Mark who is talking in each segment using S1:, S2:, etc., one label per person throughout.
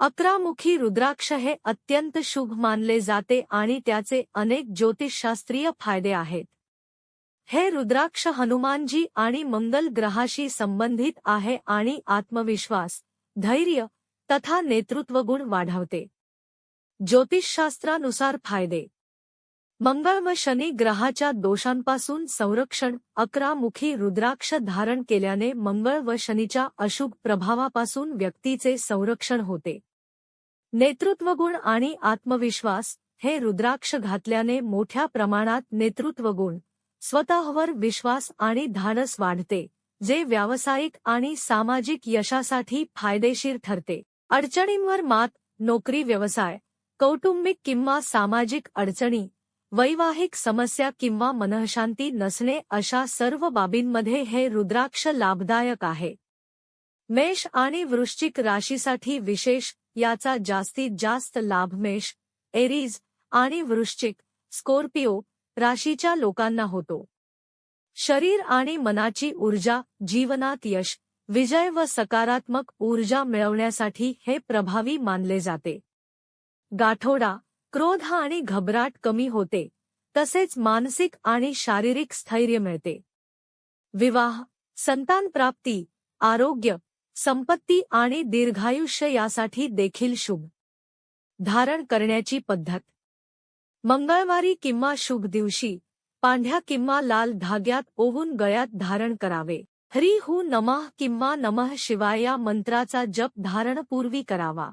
S1: अकरामुखी रुद्राक्ष हे अत्यंत शुभ मानले जाते आणि त्याचे अनेक ज्योतिषशास्त्रीय फायदे आहेत. हे रुद्राक्ष हनुमानजी आणि मंगल ग्रहाशी संबंधित आहे आणि आत्मविश्वास धैर्य तथा नेतृत्वगुण वाढवते. ज्योतिषशास्त्रानुसार फायदे. मंगळ व शनी ग्रहाच्या दोषांपासून संरक्षण अकरामुखी रुद्राक्ष धारण केल्याने मंगळ व शनीच्या अशुभ प्रभावापासून व्यक्तीचे संरक्षण होते. नेतृत्वगुण आणि आत्मविश्वास हे रुद्राक्ष घातल्याने मोठ्या प्रमाणात नेतृत्वगुण स्वतःवर विश्वास आणि धाडस वाढते जे व्यावसायिक आणि सामाजिक यशासाठी फायदेशीर ठरते. अडचणींवर मात नोकरी व्यवसाय कौटुंबिक किंवा सामाजिक अडचणी वैवाहिक समस्या किंवा मनःशांती नसणे अशा सर्व बाबींमध्ये हे रुद्राक्ष लाभदायक आहे. मेष आणि वृश्चिक राशीसाठी विशेष याचा जास्तीत जास्त लाभ मेष एरीज आणि वृश्चिक स्कॉर्पिओ राशीच्या लोकांना होतो. शरीर आणि मनाची ऊर्जा जीवनात यश विजय व सकारात्मक ऊर्जा मिळवण्यासाठी हे प्रभावी मानले जाते. गाठोडा क्रोध आणि घबराट कमी होते तसेच मानसिक आणि शारीरिक स्थैर्य मिळते. विवाह संतान प्राप्ती आरोग्य संपत्ती आणि दीर्घायुष्य यासाठी देखील शुभ. धारण करण्याची पद्धत. मंगळवारी किंवा शुभ दिवशी पांढ्या किंवा लाल धाग्यात ओहून गळ्यात धारण करावे. हरी हू नमः किंवा नमः शिवाय या मंत्राचा जप धारणपूर्वी करावा.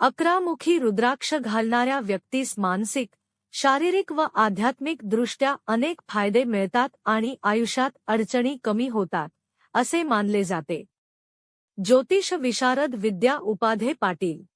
S1: अकरामुखी रुद्राक्ष घालणाऱ्या व्यक्तीस मानसिक शारीरिक व आध्यात्मिक दृष्ट्या अनेक फायदे मिळतात आणि आयुष्यात अडचणी कमी होतात असे मानले जाते. ज्योतिष विशारद विद्या उपाधे पाटील.